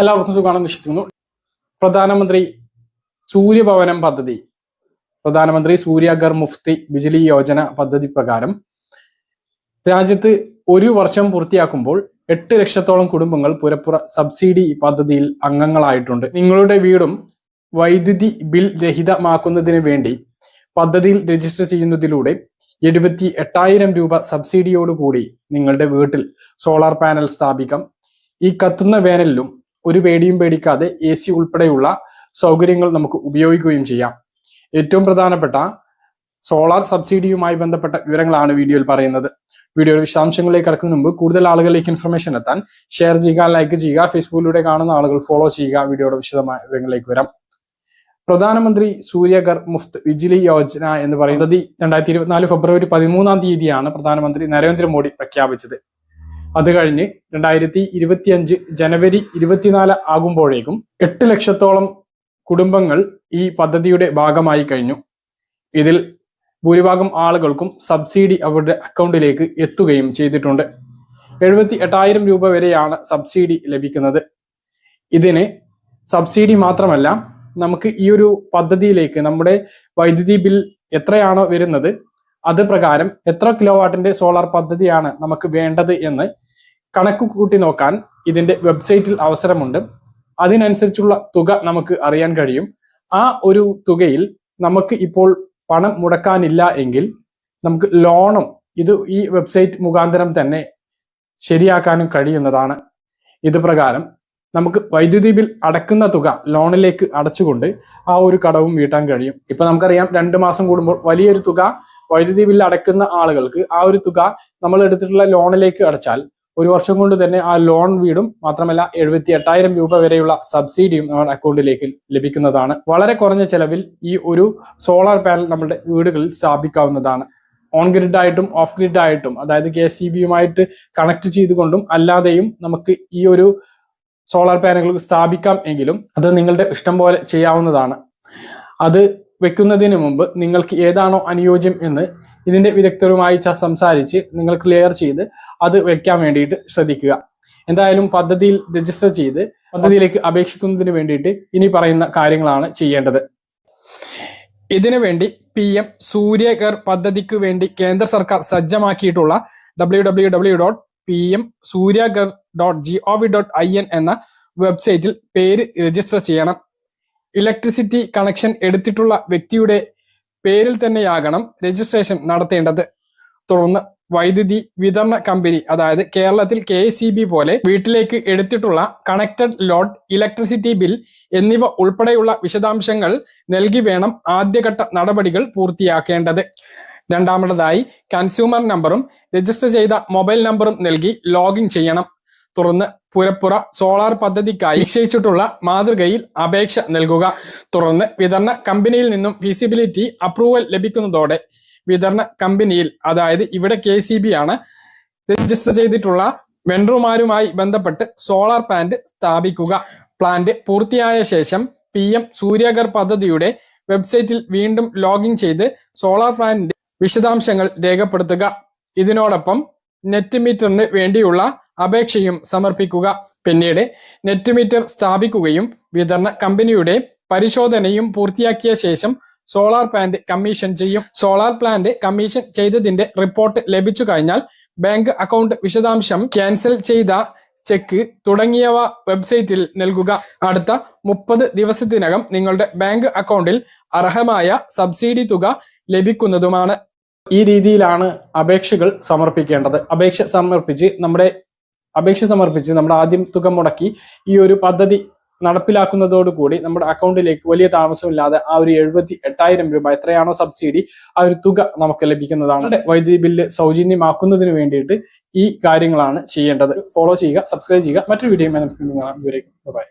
എല്ലാവർക്കും സുഖമാണെന്ന് വിശ്വസിക്കുന്നു. പ്രധാനമന്ത്രി സൂര്യഭവനം പദ്ധതി. പ്രധാനമന്ത്രി സൂര്യഗർ മുഫ്തി ബിജിലി യോജന പദ്ധതി പ്രകാരം രാജ്യത്ത് ഒരു വർഷം പൂർത്തിയാക്കുമ്പോൾ എട്ട് ലക്ഷത്തോളം കുടുംബങ്ങൾ പുരപ്പുറ സബ്സിഡി പദ്ധതിയിൽ അംഗങ്ങളായിട്ടുണ്ട്. നിങ്ങളുടെ വീടും വൈദ്യുതി ബിൽ രഹിതമാക്കുന്നതിന് വേണ്ടി പദ്ധതിയിൽ രജിസ്റ്റർ ചെയ്യുന്നതിലൂടെ എഴുപത്തി എട്ടായിരം രൂപ സബ്സിഡിയോടുകൂടി നിങ്ങളുടെ വീട്ടിൽ സോളാർ പാനൽ സ്ഥാപിക്കാം. ഈ കത്തുന്ന വേനലിലും ഒരു പേടിയും പേടിക്കാതെ എ സി ഉൾപ്പെടെയുള്ള സൗകര്യങ്ങൾ നമുക്ക് ഉപയോഗിക്കുകയും ചെയ്യാം. ഏറ്റവും പ്രധാനപ്പെട്ട സോളാർ സബ്സിഡിയുമായി ബന്ധപ്പെട്ട വിവരങ്ങളാണ് വീഡിയോയിൽ പറയുന്നത്. വീഡിയോയുടെ വിശദാംശങ്ങളിലേക്ക് കടക്കുന്നതിന് മുമ്പ് കൂടുതൽ ആളുകളിലേക്ക് ഇൻഫർമേഷൻ എത്താൻ ഷെയർ ചെയ്യുക ലൈക്ക് ചെയ്യുക ഫേസ്ബുക്കിലൂടെ കാണുന്ന ആളുകൾ ഫോളോ ചെയ്യുക വീഡിയോയുടെ വിശദമായ വിവരങ്ങളിലേക്ക് വരാം. പ്രധാനമന്ത്രി സൂര്യഗർ മുഫ്ത് വിജിലി യോജന എന്ന് പറയുന്നത് രണ്ടായിരത്തി ഇരുപത്തിനാല് ഫെബ്രുവരി പതിമൂന്നാം തീയതിയാണ് പ്രധാനമന്ത്രി നരേന്ദ്രമോദി പ്രഖ്യാപിച്ചത്. അത് കഴിഞ്ഞ് രണ്ടായിരത്തി ഇരുപത്തിയഞ്ച് ജനുവരി ഇരുപത്തിനാല് ആകുമ്പോഴേക്കും എട്ട് ലക്ഷത്തോളം കുടുംബങ്ങൾ ഈ പദ്ധതിയുടെ ഭാഗമായി കഴിഞ്ഞു. ഇതിൽ ഭൂരിഭാഗം ആളുകൾക്കും സബ്സിഡി അവരുടെ അക്കൗണ്ടിലേക്ക് എത്തുകയും ചെയ്തിട്ടുണ്ട്. എഴുപത്തി എട്ടായിരം രൂപ വരെയാണ് സബ്സിഡി ലഭിക്കുന്നത്. ഇതിന് സബ്സിഡി മാത്രമല്ല നമുക്ക് ഈ ഒരു പദ്ധതിയിലേക്ക് നമ്മുടെ വൈദ്യുതി ബിൽ എത്രയാണോ വരുന്നത് അത് പ്രകാരം എത്ര കിലോ വാട്ടിന്റെ സോളാർ പദ്ധതിയാണ് നമുക്ക് വേണ്ടത് എന്ന് കണക്ക് കൂട്ടി നോക്കാൻ ഇതിന്റെ വെബ്സൈറ്റിൽ അവസരമുണ്ട്. അതിനനുസരിച്ചുള്ള തുക നമുക്ക് അറിയാൻ കഴിയും. ആ ഒരു തുകയിൽ നമുക്ക് ഇപ്പോൾ പണം മുടക്കാനില്ല എങ്കിൽ നമുക്ക് ലോണും ഇത് ഈ വെബ്സൈറ്റ് മുഖാന്തരം തന്നെ ശരിയാക്കാനും കഴിയുന്നതാണ്. ഇത് പ്രകാരം നമുക്ക് വൈദ്യുതി ബിൽ അടക്കുന്ന തുക ലോണിലേക്ക് അടച്ചുകൊണ്ട് ആ ഒരു കടവും വീട്ടാൻ കഴിയും. ഇപ്പൊ നമുക്കറിയാം രണ്ട് മാസം കൂടുമ്പോൾ വലിയൊരു തുക വൈദ്യുതി ബില്ല് അടക്കുന്ന ആളുകൾക്ക് ആ ഒരു തുക നമ്മൾ എടുത്തിട്ടുള്ള ലോണിലേക്ക് അടച്ചാൽ ഒരു വർഷം കൊണ്ട് തന്നെ ആ ലോൺ വീടും മാത്രമല്ല എഴുപത്തി എട്ടായിരം രൂപ വരെയുള്ള സബ്സിഡിയും നമ്മുടെ അക്കൗണ്ടിലേക്ക് ലഭിക്കുന്നതാണ്. വളരെ കുറഞ്ഞ ചെലവിൽ ഈ ഒരു സോളാർ പാനൽ നമ്മുടെ വീടുകളിൽ സ്ഥാപിക്കാവുന്നതാണ്. ഓൺ ഗ്രിഡ് ആയിട്ടും ഓഫ് ഗ്രിഡ് ആയിട്ടും അതായത് കെ സി ബിയുമായിട്ട് കണക്ട് ചെയ്തുകൊണ്ടും അല്ലാതെയും നമുക്ക് ഈ ഒരു സോളാർ പാനലുകൾ സ്ഥാപിക്കാം എങ്കിലും അത് നിങ്ങളുടെ ഇഷ്ടം പോലെ ചെയ്യാവുന്നതാണ്. അത് വെക്കുന്നതിന് മുമ്പ് നിങ്ങൾക്ക് ഏതാണോ അനുയോജ്യം എന്ന് ഇതിന്റെ വിദഗ്ധരുമായി സംസാരിച്ച് നിങ്ങൾ ക്ലിയർ ചെയ്ത് അത് വെക്കാൻ വേണ്ടിയിട്ട് ശ്രദ്ധിക്കുക. എന്തായാലും പദ്ധതിയിൽ രജിസ്റ്റർ ചെയ്ത് പദ്ധതിയിലേക്ക് അപേക്ഷിക്കുന്നതിന് വേണ്ടിയിട്ട് ഇനി പറയുന്ന കാര്യങ്ങളാണ് ചെയ്യേണ്ടത്. ഇതിനു വേണ്ടി പി എം സൂര്യകർ പദ്ധതിക്ക് വേണ്ടി കേന്ദ്ര സർക്കാർ സജ്ജമാക്കിയിട്ടുള്ള W W W dot P M Suryaghar dot G O V dot I N എന്ന വെബ്സൈറ്റിൽ പേര് രജിസ്റ്റർ ചെയ്യണം. ഇലക്ട്രിസിറ്റി കണക്ഷൻ എടുത്തിട്ടുള്ള വ്യക്തിയുടെ പേരിൽ തന്നെയാകണം രജിസ്ട്രേഷൻ നടത്തേണ്ടത്. തുടർന്ന് വൈദ്യുതി വിതരണ കമ്പനി അതായത് കേരളത്തിൽ കെ പോലെ വീട്ടിലേക്ക് എടുത്തിട്ടുള്ള കണക്റ്റഡ് ലോഡ് ഇലക്ട്രിസിറ്റി ബിൽ എന്നിവ ഉൾപ്പെടെയുള്ള വിശദാംശങ്ങൾ നൽകി വേണം ആദ്യഘട്ട നടപടികൾ പൂർത്തിയാക്കേണ്ടത്. രണ്ടാമതായി കൺസ്യൂമർ നമ്പറും രജിസ്റ്റർ ചെയ്ത മൊബൈൽ നമ്പറും നൽകി ലോഗിൻ ചെയ്യണം. തുടർന്ന് പുരപ്പുറ സോളാർ പദ്ധതിക്കായി നിശ്ചയിച്ചിട്ടുള്ള മാതൃകയിൽ അപേക്ഷ നൽകുക. തുടർന്ന് വിതരണ കമ്പനിയിൽ നിന്നും ഫീസിബിലിറ്റി അപ്രൂവൽ ലഭിക്കുന്നതോടെ വിതരണ കമ്പനിയിൽ അതായത് ഇവിടെ കെ ആണ് രജിസ്റ്റർ ചെയ്തിട്ടുള്ള വെണ്ടർമാരുമായി ബന്ധപ്പെട്ട് സോളാർ പ്ലാന്റ് സ്ഥാപിക്കുക. പ്ലാന്റ് പൂർത്തിയായ ശേഷം പി എം സൂര്യഗർ പദ്ധതിയുടെ വെബ്സൈറ്റിൽ വീണ്ടും ലോഗിൻ ചെയ്ത് സോളാർ പ്ലാന്റിന്റെ വിശദാംശങ്ങൾ രേഖപ്പെടുത്തുക. ഇതിനോടൊപ്പം നെറ്റ് മീറ്ററിന് വേണ്ടിയുള്ള അപേക്ഷയും സമർപ്പിക്കുക. പിന്നീട് നെറ്റ് മീറ്റർ സ്ഥാപിക്കുകയും വിതരണ കമ്പനിയുടെ പരിശോധനയും പൂർത്തിയാക്കിയ ശേഷം സോളാർ പ്ലാന്റ് കമ്മീഷൻ ചെയ്യും. സോളാർ പ്ലാന്റ് കമ്മീഷൻ ചെയ്തതിന്റെ റിപ്പോർട്ട് ലഭിച്ചു കഴിഞ്ഞാൽ ബാങ്ക് അക്കൗണ്ട് വിശദാംശം ക്യാൻസൽ ചെയ്ത ചെക്ക് തുടങ്ങിയവ വെബ്സൈറ്റിൽ നൽകുക. അടുത്ത മുപ്പത് ദിവസത്തിനകം നിങ്ങളുടെ ബാങ്ക് അക്കൗണ്ടിൽ അർഹമായ സബ്സിഡി തുക ലഭിക്കുന്നതുമാണ്. ഈ രീതിയിലാണ് അപേക്ഷകൾ സമർപ്പിക്കേണ്ടത്. അപേക്ഷ സമർപ്പിച്ച് നമ്മുടെ അപേക്ഷ സമർപ്പിച്ച് നമ്മൾ ആദ്യം തുക മുടക്കി ഈ ഒരു പദ്ധതി നടപ്പിലാക്കുന്നതോടുകൂടി നമ്മുടെ അക്കൗണ്ടിലേക്ക് വലിയ താമസമില്ലാതെ ആ ഒരു എഴുപത്തി എട്ടായിരം രൂപ എത്രയാണോ സബ്സിഡി ആ ഒരു തുക നമുക്ക് ലഭിക്കുന്നതാണ്. വൈദ്യുതി ബില്ല് സൗജന്യമാക്കുന്നതിന് വേണ്ടിയിട്ട് ഈ കാര്യങ്ങളാണ് ചെയ്യേണ്ടത്. ഫോളോ ചെയ്യുക സബ്സ്ക്രൈബ് ചെയ്യുക. മറ്റൊരു വീഡിയോ നമുക്ക് ബൈ